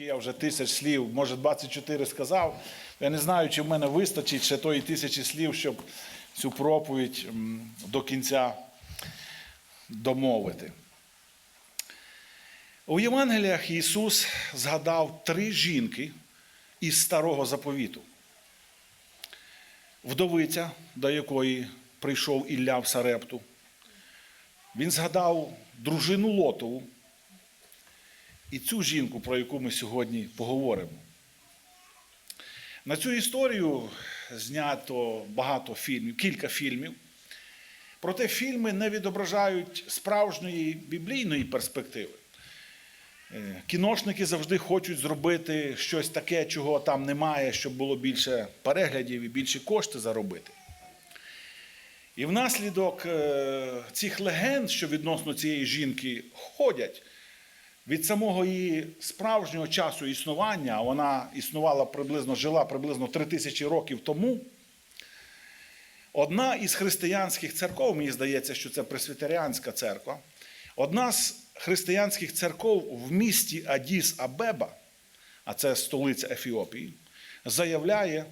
Скільки я вже тисяч слів, може 24 сказав. Я не знаю, чи в мене вистачить ще тої тисячі слів, щоб цю проповідь до кінця домовити. У Євангеліях Ісус згадав три жінки із старого заповіту. Вдовиця, до якої прийшов Ілля в Сарепту. Він згадав дружину Лотову і цю жінку, про яку ми сьогодні поговоримо. На цю історію знято багато фільмів, кілька фільмів. Проте фільми не відображають справжньої біблійної перспективи. Е, Кіношники завжди хочуть зробити щось таке, чого там немає, щоб було більше переглядів і більше кошти заробити. І внаслідок е, цих легенд, що відносно цієї жінки ходять, від самого її справжнього часу існування, вона існувала приблизно, жила приблизно 3000 років тому. Одна із християнських церков, мені здається, що це пресвітеріанська церква, одна з християнських церков в місті Адіс Абеба, а це столиця Ефіопії, заявляє,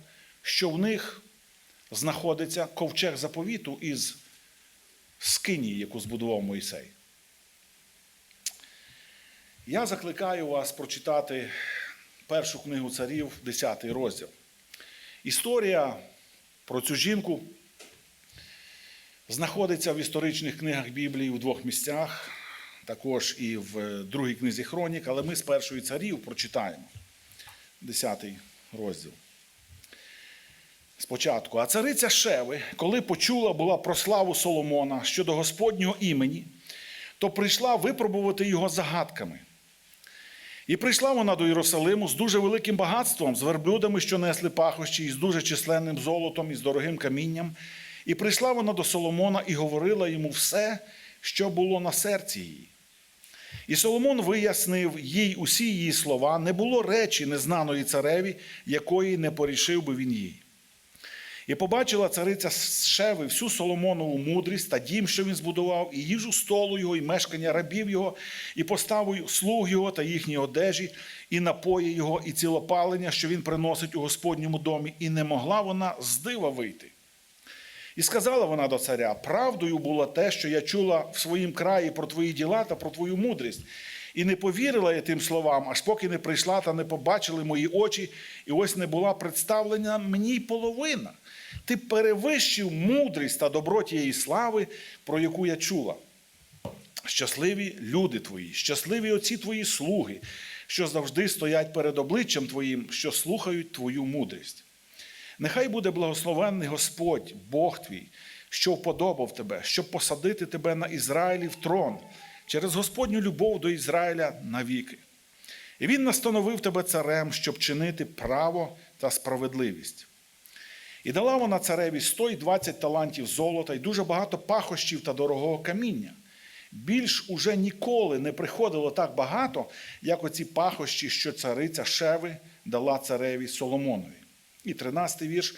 що в них знаходиться ковчег заповіту із скинії, яку збудував Мойсей. Я закликаю вас прочитати першу книгу царів, 10 розділ. Історія про цю жінку знаходиться в історичних книгах Біблії у двох місцях, також і в другій книзі Хронік, але ми з першої царів прочитаємо 10 розділ. Спочатку, а цариця Шеви, коли почула була про славу Соломона щодо Господнього імені, то прийшла випробувати його загадками. І прийшла вона до Єрусалиму з дуже великим багатством, з верблюдами, що несли пахощі, і з дуже численним золотом, і з дорогим камінням. І прийшла вона до Соломона і говорила йому все, що було на серці її. І Соломон вияснив їй усі її слова, не було речі незнаної цареві, якої не порішив би він їй. І побачила цариця Шеви всю Соломонову мудрість та дім, що він збудував, і їжу столу його, і мешкання рабів його, і поставу слуг його та їхні одежі, і напої його, і цілопалення, що він приносить у Господньому домі, і не могла вона з дива вийти. І сказала вона до царя: правдою було те, що я чула в своїм краї про твої діла та про твою мудрість. І не повірила я тим словам, аж поки не прийшла та не побачили мої очі, і ось не була представлена мені половина. Ти перевищив мудрість та добро тієї слави, про яку я чула. Щасливі люди твої, щасливі оці твої слуги, що завжди стоять перед обличчям Твоїм, що слухають Твою мудрість. Нехай буде благословенний Господь, Бог твій, що вподобав тебе, щоб посадити тебе на Ізраїлів трон через Господню любов до Ізраїля навіки. І він настановив тебе царем, щоб чинити право та справедливість. І дала вона цареві 120 талантів золота і дуже багато пахощів та дорогого каміння. Більш уже ніколи не приходило так багато, як оці пахощі, що цариця Шеви дала цареві Соломонові. І 13 вірш.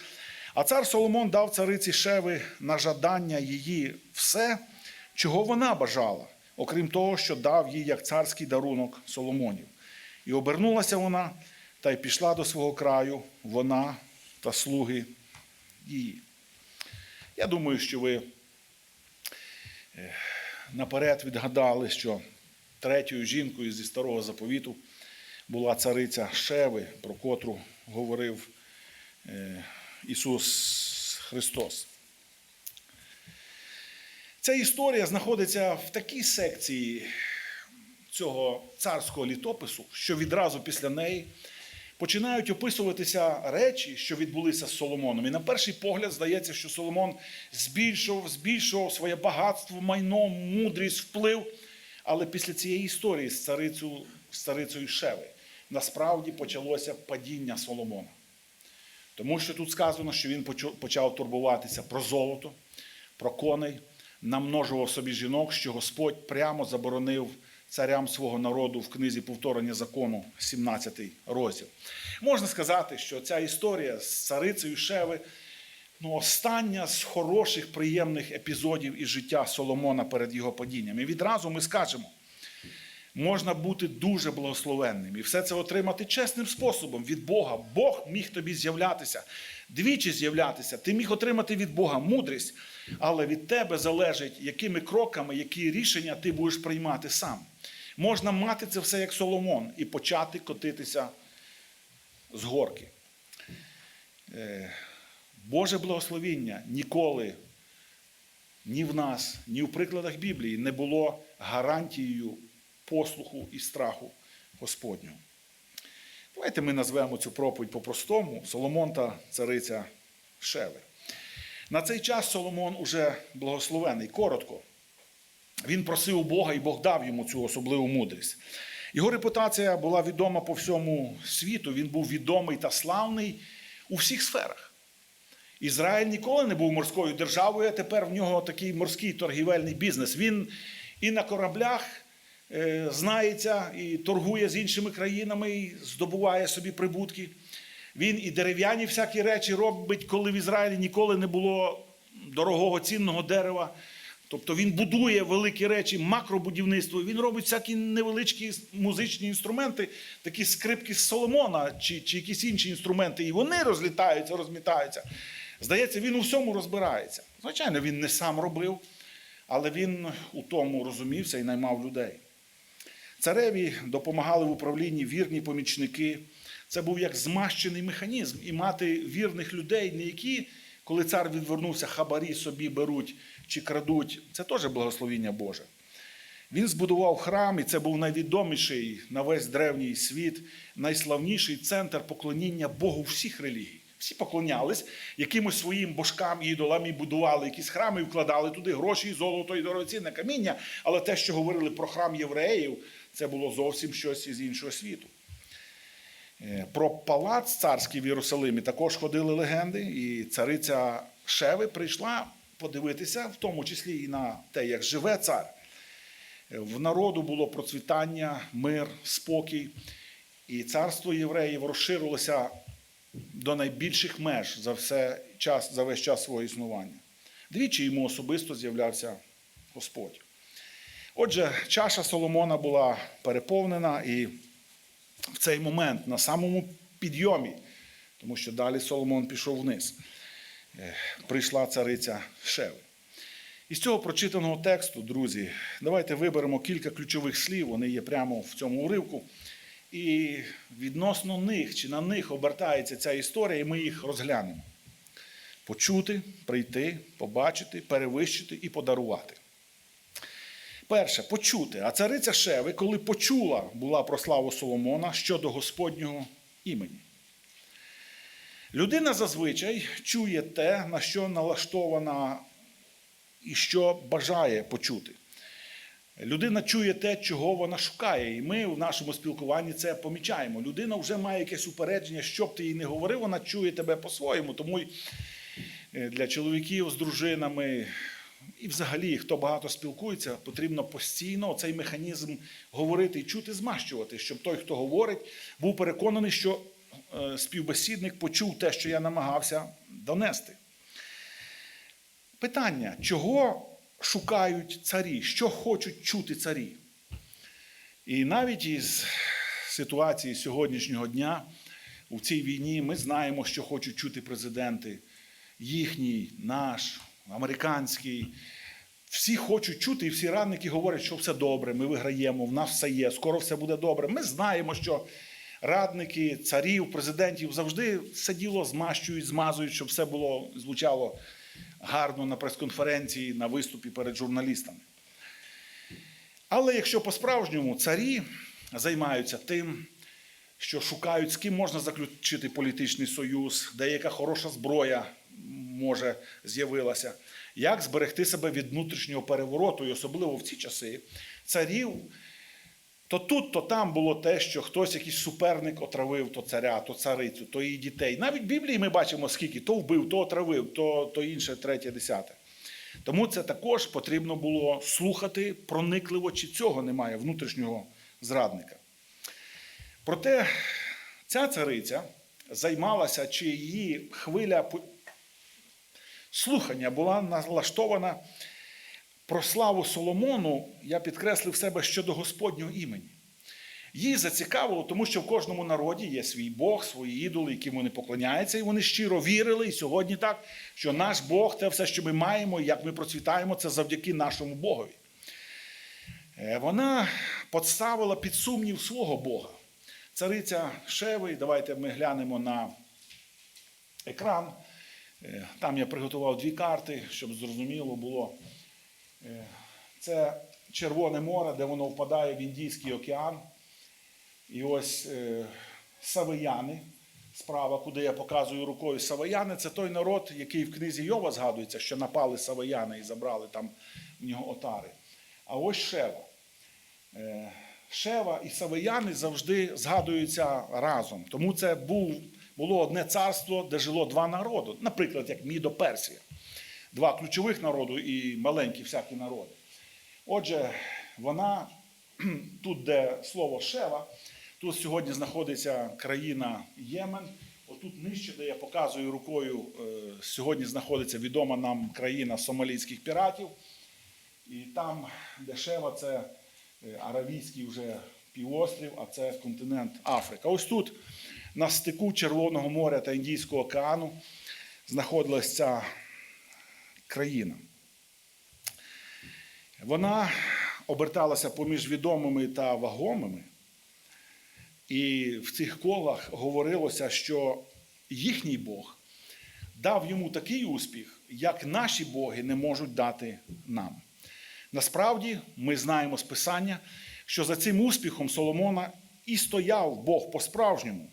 А цар Соломон дав цариці Шеви на жадання її все, чого вона бажала, окрім того, що дав їй як царський дарунок Соломонів. І обернулася вона та й пішла до свого краю, вона та слуги її. Я думаю, що ви е, наперед відгадали, що третьою жінкою зі старого заповіту була цариця Шеви, про котру говорив е, Ісус Христос. Ця історія знаходиться в такій секції цього царського літопису, що відразу після неї починають описуватися речі, що відбулися з Соломоном. І на перший погляд здається, що Соломон збільшував, збільшував своє багатство, майно, мудрість, вплив. Але після цієї історії з царицею, з царицею Шеви насправді почалося падіння Соломона. Тому що тут сказано, що він почав турбуватися про золото, про коней, намножував собі жінок, що Господь прямо заборонив царям свого народу в книзі повторення закону, 17 розділ. Можна сказати, що ця історія з царицею Шеви ну, остання з хороших, приємних епізодів із життя Соломона перед його падінням. І відразу ми скажемо, можна бути дуже благословенним. І все це отримати чесним способом від Бога. Бог міг тобі з'являтися, двічі з'являтися. Ти міг отримати від Бога мудрість, але від тебе залежить, якими кроками, які рішення ти будеш приймати сам. Можна мати це все як Соломон і почати котитися з горки. Е, Боже благословіння ніколи ні в нас, ні в прикладах Біблії не було гарантією послуху і страху Господнього. Давайте ми назвемо цю проповідь по-простому Соломон та цариця Шеви. На цей час Соломон уже благословений, коротко. Він просив Бога, і Бог дав йому цю особливу мудрість. Його репутація була відома по всьому світу. Він був відомий та славний у всіх сферах. Ізраїль ніколи не був морською державою, а тепер в нього такий морський торгівельний бізнес. Він і на кораблях знається, і торгує з іншими країнами, і здобуває собі прибутки. Він і дерев'яні всякі речі робить, коли в Ізраїлі ніколи не було дорогого цінного дерева. Тобто він будує великі речі, макробудівництво, він робить всякі невеличкі музичні інструменти, такі скрипки з Соломона чи, чи якісь інші інструменти, і вони розлітаються, розмітаються. Здається, він у всьому розбирається. Звичайно, він не сам робив, але він у тому розумівся і наймав людей. Цареві допомагали в управлінні вірні помічники. Це був як змащений механізм, і мати вірних людей, не які, коли цар відвернувся, хабарі собі беруть чи крадуть. Це теж благословіння Боже. Він збудував храм, і це був найвідоміший на весь древній світ, найславніший центр поклоніння Богу всіх релігій. Всі поклонялись якимось своїм божкам ідолам і будували якісь храми, і вкладали туди гроші, золото, і дорогоцінне каміння. Але те, що говорили про храм євреїв, це було зовсім щось із іншого світу. Е, Про палац царський в Єрусалимі також ходили легенди, і цариця Шеви прийшла подивитися, в тому числі і на те, як живе цар. Е, В народу було процвітання, мир, спокій, і царство євреїв розширилося до найбільших меж за, все час, за весь час свого існування. Двічі йому особисто з'являвся Господь. Отже, чаша Соломона була переповнена, і в цей момент на самому підйомі, тому що далі Соломон пішов вниз, е, прийшла цариця Шеви. Із цього прочитаного тексту, друзі, давайте виберемо кілька ключових слів, вони є прямо в цьому уривку. І відносно них чи на них обертається ця історія, і ми їх розглянемо. Почути, прийти, побачити, перевищити і подарувати. Перше, почути. А цариця Шеви, коли почула, була про славу Соломона щодо Господнього імені. Людина зазвичай чує те, на що налаштована і що бажає почути. Людина чує те, чого вона шукає, і ми в нашому спілкуванні це помічаємо. Людина вже має якесь упередження, що б ти їй не говорив, вона чує тебе по-своєму. Тому е, для чоловіків з дружинами і взагалі, хто багато спілкується, потрібно постійно цей механізм говорити і чути, змащувати, щоб той, хто говорить, був переконаний, що е, співбесідник почув те, що я намагався донести. Питання, чого шукають царі, що хочуть чути царі? І навіть із ситуації сьогоднішнього дня у цій війні ми знаємо, що хочуть чути президенти. Їхній, наш, американський. Всі хочуть чути, і всі радники говорять, що все добре, ми виграємо, в нас все є, скоро все буде добре. Ми знаємо, що радники, царів, президентів завжди все діло змащують, змазують, щоб все було звучало гарно на прес-конференції, на виступі перед журналістами. Але якщо по-справжньому царі займаються тим, що шукають, з ким можна заключити політичний союз, де яка хороша зброя може з'явилася, як зберегти себе від внутрішнього перевороту, і особливо в ці часи царів. То тут, то там було те, що хтось якийсь суперник отравив то царя, то царицю, то її дітей. Навіть в Біблії ми бачимо, скільки то вбив, то отравив, то, то інше, третє, десяте. Тому це також потрібно було слухати проникливо, чи цього немає внутрішнього зрадника. Проте ця цариця займалася, чи її хвиля слухання була налаштована про славу Соломону я підкреслив себе щодо Господнього імені. Їй зацікавило, тому що в кожному народі є свій Бог, свої ідоли, яким вони поклоняються, і вони щиро вірили. І сьогодні так, що наш Бог, те все, що ми маємо, і як ми процвітаємо, це завдяки нашому Богові. Е, Вона поставила під сумнів свого Бога. Цариця Шеви, давайте ми глянемо на екран. Е, Там я приготував дві карти, щоб зрозуміло було. Е, Це Червоне море, де воно впадає в Індійський океан. І ось е, Савияни, справа, куди я показую рукою Саваяни, це той народ, який в книзі Йова згадується, що напали Саваяни і забрали там в нього отари. А ось Шева. Е, Шева і Савияни завжди згадуються разом. Тому це був, було одне царство, де жило два народи. Наприклад, як Мідо-Персія. Два ключових народу і маленькі всякі народи. Отже, вона тут, де слово Шева, тут сьогодні знаходиться країна Ємен. Отут нижче, де я показую рукою, е, сьогодні знаходиться відома нам країна сомалійських піратів. І там, де Шева, це е, Аравійський вже півострів, а це континент Африка. Ось тут, на стику Червоного моря та Індійського океану, знаходилася ця країна. Вона оберталася поміж відомими та вагомими, і в цих колах говорилося, що їхній Бог дав йому такий успіх, як наші боги не можуть дати нам. Насправді, ми знаємо з Писання, що за цим успіхом Соломона і стояв Бог по-справжньому,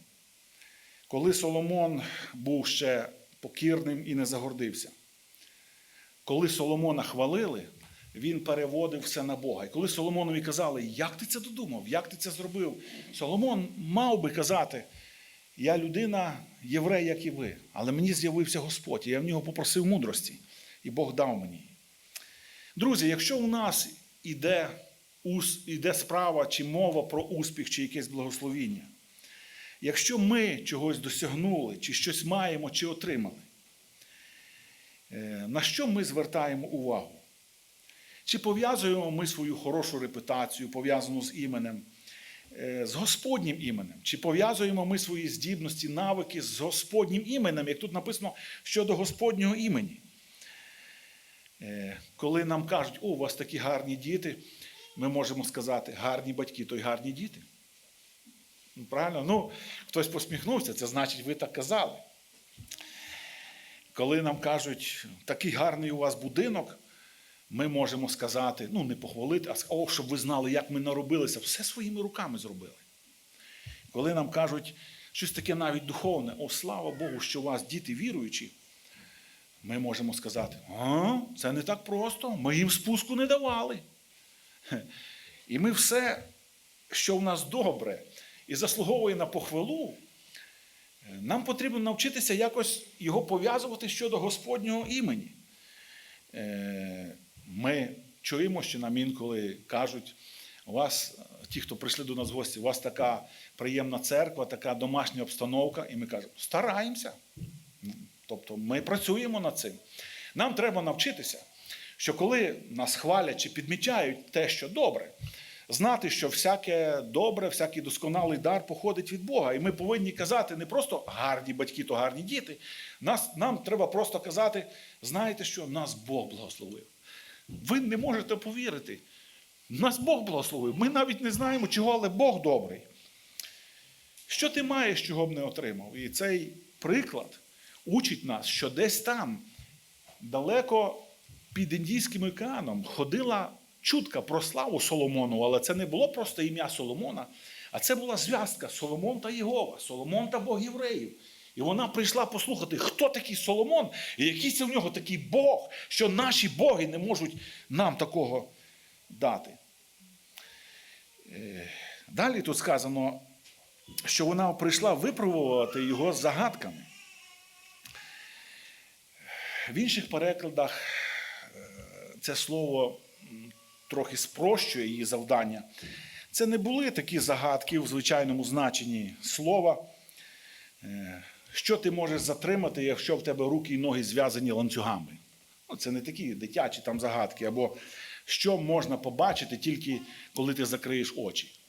коли Соломон був ще покірним і не загордився. Коли Соломона хвалили, він переводив все на Бога. І коли Соломонові казали, як ти це додумав, як ти це зробив, Соломон мав би казати, я людина, єврей, як і ви, але мені з'явився Господь, і я в нього попросив мудрості, і Бог дав мені. Друзі, якщо у нас іде, іде справа чи мова про успіх, чи якесь благословіння, якщо ми чогось досягнули, чи щось маємо, чи отримали, на що ми звертаємо увагу? Чи пов'язуємо ми свою хорошу репутацію, пов'язану з іменем, е, з Господнім іменем? Чи пов'язуємо ми свої здібності, навики з Господнім іменем, як тут написано щодо Господнього імені? Е, Коли нам кажуть, о, у вас такі гарні діти, ми можемо сказати, гарні батьки, то й гарні діти. Ну, Правильно? Ну, хтось посміхнувся, це значить, ви так казали. Коли нам кажуть, такий гарний у вас будинок, ми можемо сказати, ну, не похвалити, а о, щоб ви знали, як ми наробилися, все своїми руками зробили. Коли нам кажуть щось таке навіть духовне, о, слава Богу, що у вас діти віруючі, ми можемо сказати, а, це не так просто, ми їм спуску не давали. І ми все, що в нас добре і заслуговує на похвалу, нам потрібно навчитися якось його пов'язувати щодо Господнього імені. Е, Ми чуємо, що нам інколи кажуть, у вас, ті, хто прийшли до нас в гості, у вас така приємна церква, така домашня обстановка, і ми кажемо, стараємося. Тобто ми працюємо над цим. Нам треба навчитися, що коли нас хвалять чи підмічають те, що добре, знати, що всяке добре, всякий досконалий дар походить від Бога. І ми повинні казати не просто гарні батьки, то гарні діти. Нас, нам треба просто казати, знаєте, що нас Бог благословив. Ви не можете повірити. Нас Бог благословив. Ми навіть не знаємо, чого, але Бог добрий. Що ти маєш, чого б не отримав? І цей приклад учить нас, що десь там, далеко під Індійським океаном, ходила чутка про славу Соломону, але це не було просто ім'я Соломона, а це була зв'язка Соломон та Єгова, Соломон та Бог євреїв. І вона прийшла послухати, хто такий Соломон, і який це в нього такий Бог, що наші боги не можуть нам такого дати. Е, Далі тут сказано, що вона прийшла випробувати його загадками. В інших перекладах е, це слово трохи спрощує її завдання. Це не були такі загадки в звичайному значенні слова. Е, Що ти можеш затримати, якщо в тебе руки і ноги зв'язані ланцюгами? Ну, це не такі дитячі там загадки, або що можна побачити тільки коли ти закриєш очі.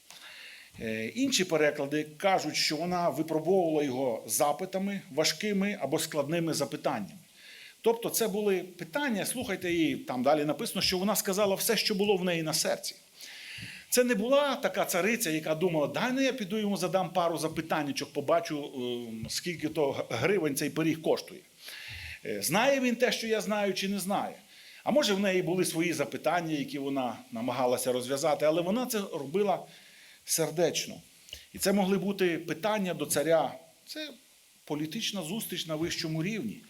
Е, Інші переклади кажуть, що вона випробовувала його запитами, важкими або складними запитаннями. Тобто, це були питання, слухайте, і там далі написано, що вона сказала все, що було в неї на серці. Це не була така цариця, яка думала, дай ну я піду йому задам пару запитаннячок, побачу, е, скільки то гривень цей пиріг коштує. Е, Знає він те, що я знаю, чи не знає. А може, в неї були свої запитання, які вона намагалася розв'язати, але вона це робила сердечно. І це могли бути питання до царя. Це політична зустріч на вищому рівні,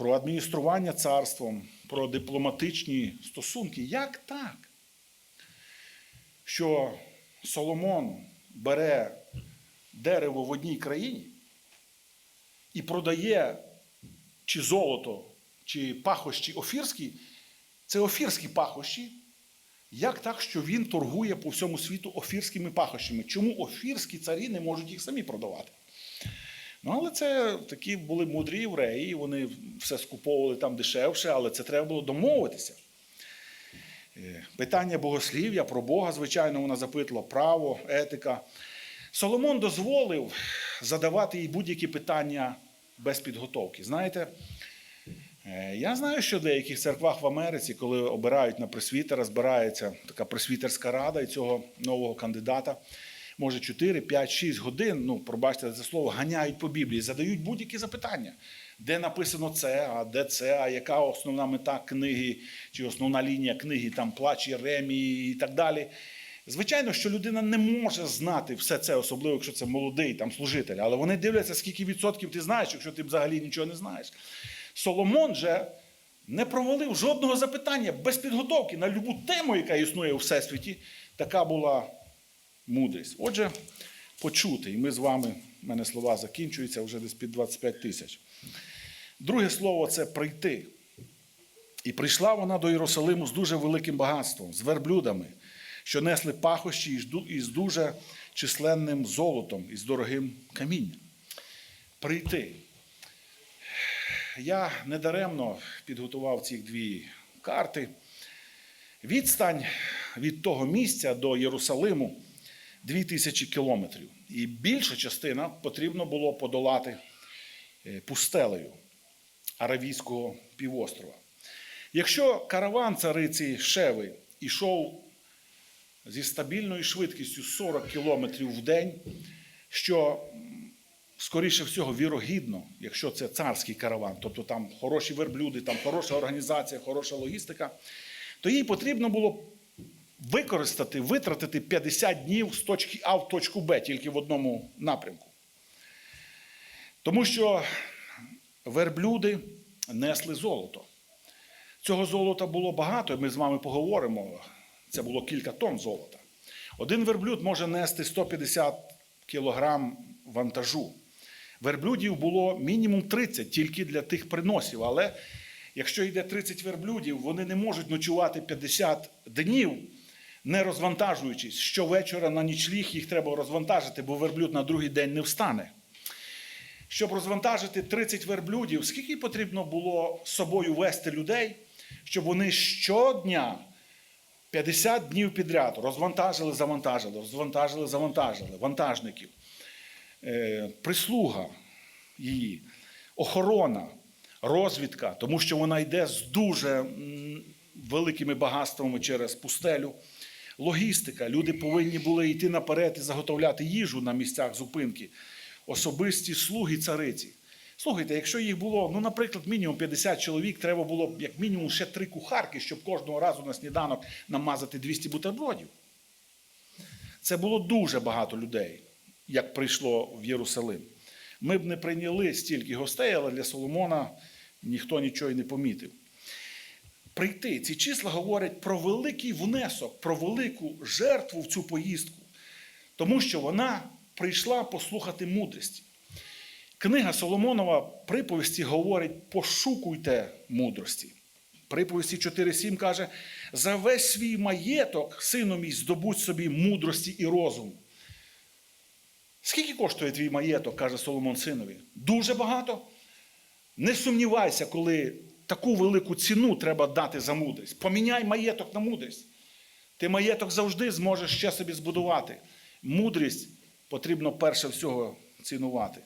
про адміністрування царством, про дипломатичні стосунки. Як так? Що Соломон бере дерево в одній країні і продає чи золото, чи пахощі офірські, це офірські пахощі. Як так, що він торгує по всьому світу офірськими пахощами? Чому офірські царі не можуть їх самі продавати? Ну, але це такі були мудрі євреї, вони все скуповували там дешевше, але це треба було домовитися. Е, Питання богослів'я про Бога, звичайно, вона запитала право, етика. Соломон дозволив задавати їй будь-які питання без підготовки. Знаєте, е, я знаю, що в деяких церквах в Америці, коли обирають на пресвітера, збирається така пресвітерська рада і цього нового кандидата. Може, 4, 5, 6 годин, ну, пробачте за слово, ганяють по Біблії, задають будь-які запитання. Де написано це, а де це, а яка основна мета книги, чи основна лінія книги, там плач Єремії і так далі. Звичайно, що людина не може знати все це, особливо, якщо це молодий там служитель, але вони дивляться, скільки відсотків ти знаєш, якщо ти взагалі нічого не знаєш. Соломон же не провалив жодного запитання без підготовки на любу тему, яка існує у всесвіті. Така була мудрість. Отже, почути. І ми з вами, в мене слова закінчуються вже десь під 25 тисяч. Друге слово це прийти. І прийшла вона до Єрусалиму з дуже великим багатством, з верблюдами, що несли пахощі із ду- дуже численним золотом і з дорогим камінням. Прийти. Я недаремно підготував ці дві карти. Відстань від того місця до Єрусалиму 2000 кілометрів. І більша частина потрібно було подолати е, пустелею Аравійського півострова. Якщо караван цариці Шеви ішов зі стабільною швидкістю 40 кілометрів в день, що скоріше всього вірогідно, якщо це царський караван, тобто там хороші верблюди, там хороша організація, хороша логістика, то їй потрібно було використати, витратити 50 днів з точки А в точку Б тільки в одному напрямку. Тому що верблюди несли золото. Цього золота було багато, і ми з вами поговоримо. Це було кілька тонн золота. Один верблюд може нести 150 кілограм вантажу. Верблюдів було мінімум 30 тільки для тих приносів. Але якщо йде 30 верблюдів, вони не можуть ночувати 50 днів, не розвантажуючись. Щовечора на нічліг їх треба розвантажити, бо верблюд на другий день не встане. Щоб розвантажити 30 верблюдів, скільки потрібно було з собою вести людей, щоб вони щодня 50 днів підряд розвантажили, завантажили, розвантажили, завантажили, вантажників, Е, прислуга її, охорона, розвідка, тому що вона йде з дуже великими багатствами через пустелю. Логістика. Люди повинні були йти наперед і заготовляти їжу на місцях зупинки. Особисті слуги цариці. Слухайте, якщо їх було, ну, наприклад, мінімум 50 чоловік, треба було як мінімум ще три кухарки, щоб кожного разу на сніданок намазати 200 бутербродів. Це було дуже багато людей, як прийшло в Єрусалим. Ми б не прийняли стільки гостей, але для Соломона ніхто нічого й не помітив. Прийти. Ці числа говорять про великий внесок, про велику жертву в цю поїздку, тому що вона прийшла послухати мудрості. Книга Соломонова приповісті говорить: пошукуйте мудрості. Приповісті 4.7 каже: за весь свій маєток, сину мій, здобудь собі мудрості і розуму. Скільки коштує твій маєток, каже Соломон синові? Дуже багато. Не сумнівайся, коли таку велику ціну треба дати за мудрість. Поміняй маєток на мудрість. Ти маєток завжди зможеш ще собі збудувати. Мудрість потрібно перше всього цінувати.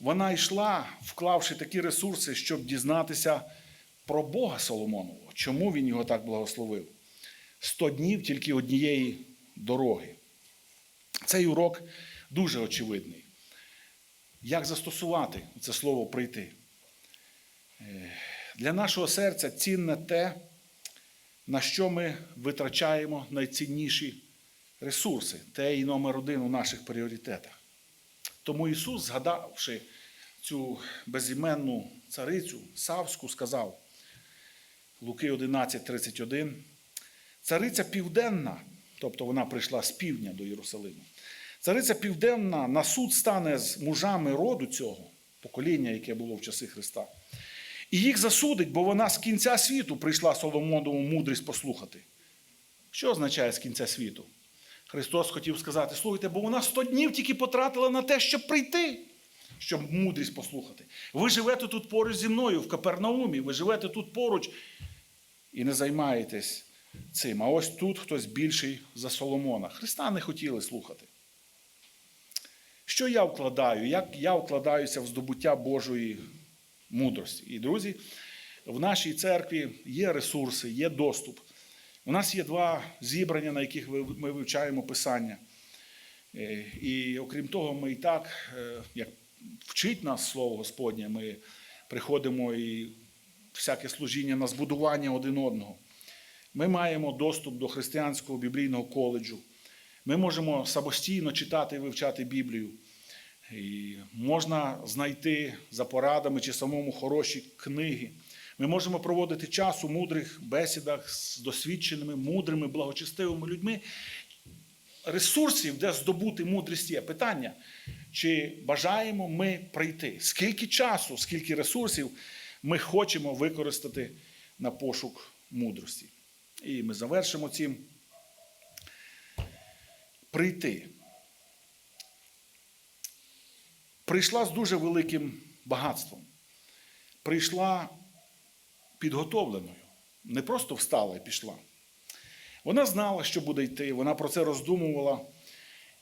Вона йшла, вклавши такі ресурси, щоб дізнатися про Бога Соломонового, чому він його так благословив. Сто днів тільки однієї дороги. Цей урок дуже очевидний. Як застосувати це слово прийти? Для нашого серця цінне те, на що ми витрачаємо найцінніші ресурси, те і номер один у наших пріоритетах. Тому Ісус, згадавши цю безіменну царицю Савську, сказав Луки 11:31, цариця південна, тобто вона прийшла з півдня до Єрусалиму. Цариця південна на суд стане з мужами роду цього, покоління, яке було в часи Христа. І їх засудить, бо вона з кінця світу прийшла Соломонову мудрість послухати. Що означає з кінця світу? Христос хотів сказати: слухайте, бо вона 100 днів тільки потратила на те, щоб прийти, щоб мудрість послухати. Ви живете тут поруч зі мною в Капернаумі, ви живете тут поруч і не займаєтесь цим. А ось тут хтось більший за Соломона. Христа не хотіли слухати. Що я вкладаю? Як я вкладаюся в здобуття Божої мудрості? І, друзі, в нашій церкві є ресурси, є доступ. У нас є два зібрання, на яких ми вивчаємо Писання. Е, І окрім того, ми і так, е, як вчить нас Слово Господнє, ми приходимо і всяке служіння на збудування один одного. Ми маємо доступ до християнського біблійного коледжу. Ми можемо самостійно читати і вивчати Біблію. І можна знайти за порадами чи самому хороші книги. Ми можемо проводити час у мудрих бесідах з досвідченими, мудрими, благочестивими людьми. Ресурсів, де здобути мудрість є. Питання, чи бажаємо ми прийти? Скільки часу, скільки ресурсів ми хочемо використати на пошук мудрості? І ми завершимо цим. Прийти. Прийшла з дуже великим багатством. Прийшла підготовленою. Не просто встала і пішла. Вона знала, що буде йти, вона про це роздумувала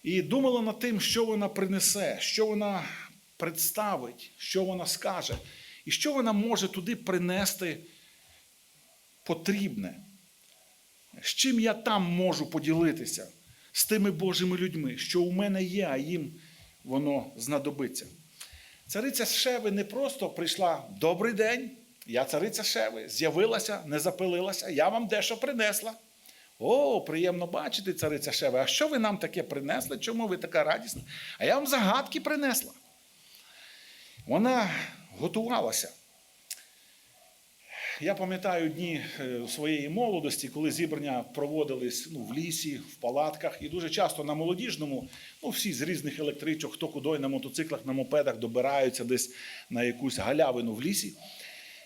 і думала над тим, що вона принесе, що вона представить, що вона скаже, і що вона може туди принести потрібне. З чим я там можу поділитися з тими Божими людьми, що у мене є, а їм воно знадобиться. Цариця Шеви не просто прийшла добрий день, я цариця Шеви, з'явилася, не запилилася, я вам дещо принесла. О, приємно бачити, цариця Шеви. А що ви нам таке принесли? Чому ви така радісна? А я вам загадки принесла. Вона готувалася. Я пам'ятаю дні е, своєї молодості, коли зібрання проводились ну, в лісі, в палатках, і дуже часто на молодіжному, ну всі з різних електричок, хто кудой на мотоциклах, на мопедах добираються десь на якусь галявину в лісі.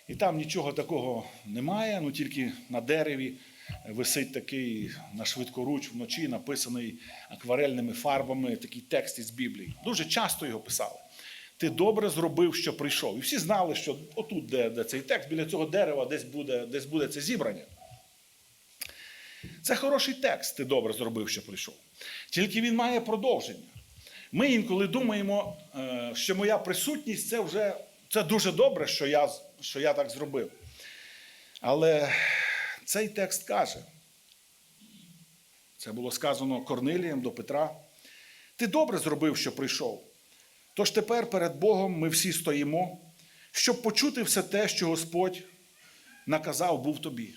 І там нічого такого немає, ну тільки на дереві висить такий на швидкоруч вночі, написаний акварельними фарбами, такий текст із Біблії. Дуже часто його писали. Ти добре зробив, що прийшов. І всі знали, що отут, де, де цей текст, біля цього дерева десь буде, десь буде це зібрання. Це хороший текст, ти добре зробив, що прийшов. Тільки він має продовження. Ми інколи думаємо, е, що моя присутність це вже це дуже добре, що я, що я так зробив. Але цей текст каже: це було сказано Корнилієм до Петра. Ти добре зробив, що прийшов. Тож тепер перед Богом ми всі стоїмо, щоб почути все те, що Господь наказав був тобі.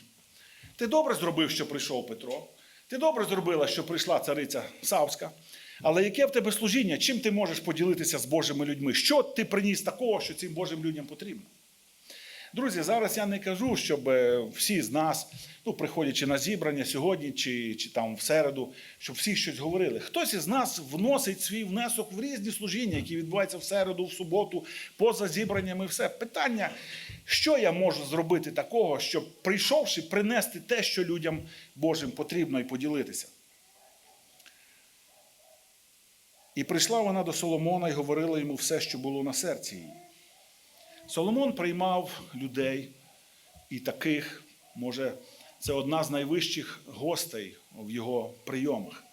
Ти добре зробив, що прийшов Петро. Ти добре зробила, що прийшла цариця Савська. Але яке в тебе служіння? Чим ти можеш поділитися з Божими людьми? Що ти приніс такого, що цим Божим людям потрібно? Друзі, зараз я не кажу, щоб е, всі з нас, ну, приходячи на зібрання сьогодні чи, чи там в середу, щоб всі щось говорили. Хтось із нас вносить свій внесок в різні служіння, які відбуваються в середу, в суботу, поза зібраннями, все. Питання, що я можу зробити такого, щоб прийшовши, принести те, що людям Божим потрібно і поділитися. І прийшла вона до Соломона і говорила йому все, що було на серці її. Соломон приймав людей і таких, може, це одна з найвищих гостей в його прийомах.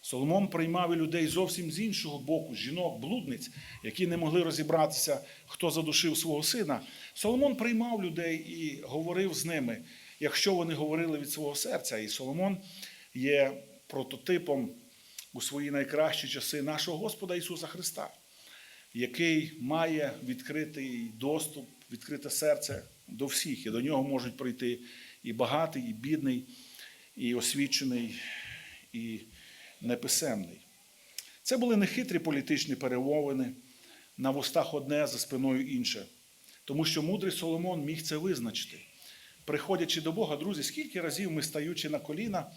Соломон приймав і людей зовсім з іншого боку, жінок, блудниць, які не могли розібратися, хто задушив свого сина. Соломон приймав людей і говорив з ними, якщо вони говорили від свого серця. І Соломон є прототипом у свої найкращі часи нашого Господа Ісуса Христа, який має відкритий доступ, відкрите серце до всіх, і до нього можуть прийти і багатий, і бідний, і освічений, і неписемний. Це були нехитрі політичні перемовини, на вустах одне, за спиною інше. Тому що мудрий Соломон міг це визначити. Приходячи до Бога, друзі, скільки разів ми стаючи на коліна,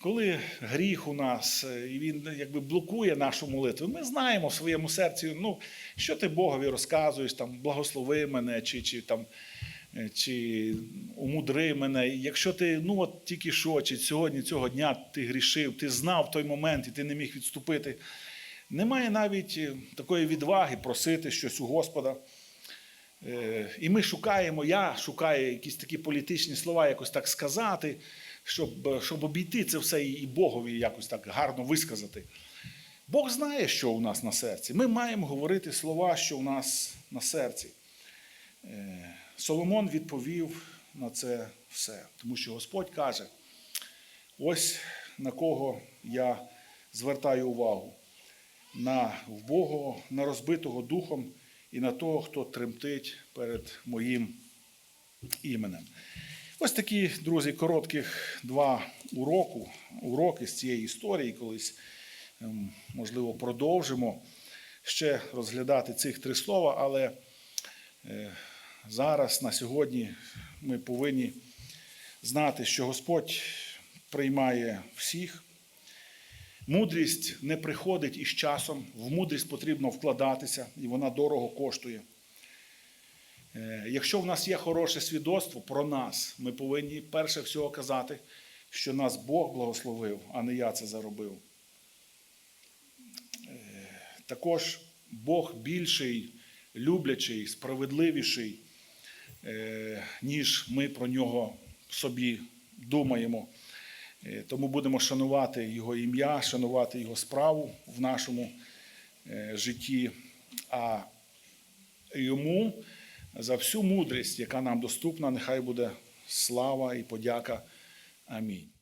коли гріх у нас, е, і він якби блокує нашу молитву, ми знаємо в своєму серці, ну, що ти Богові розказуєш, там, благослови мене, чи, чи, там, е, чи умудри мене. Якщо ти ну, от тільки що, чи сьогодні, цього дня ти грішив, ти знав той момент і ти не міг відступити. Немає навіть е, такої відваги просити щось у Господа. Е, І ми шукаємо, я шукаю якісь такі політичні слова, якось так сказати, щоб, е, щоб обійти це все і Богові якось так гарно висказати. Бог знає, що у нас на серці. Ми маємо говорити слова, що у нас на серці. Е, Соломон відповів на це все, тому що Господь каже: ось на кого я звертаю увагу на вбогого, на розбитого духом і на того, хто тремтить перед моїм іменем. Ось такі, друзі, коротких два уроку, уроки з цієї історії, колись, ем, можливо, продовжимо ще розглядати цих три слова, але е, зараз, на сьогодні, ми повинні знати, що Господь приймає всіх. Мудрість не приходить із часом, в мудрість потрібно вкладатися, і вона дорого коштує. Е, Якщо в нас є хороше свідоцтво про нас, ми повинні перше всього казати, що нас Бог благословив, а не я це заробив. Е, Також Бог більший, люблячий, справедливіший, е, ніж ми про нього собі думаємо. Тому будемо шанувати Його ім'я, шанувати Його справу в нашому житті, а йому за всю мудрість, яка нам доступна, нехай буде слава і подяка. Амінь.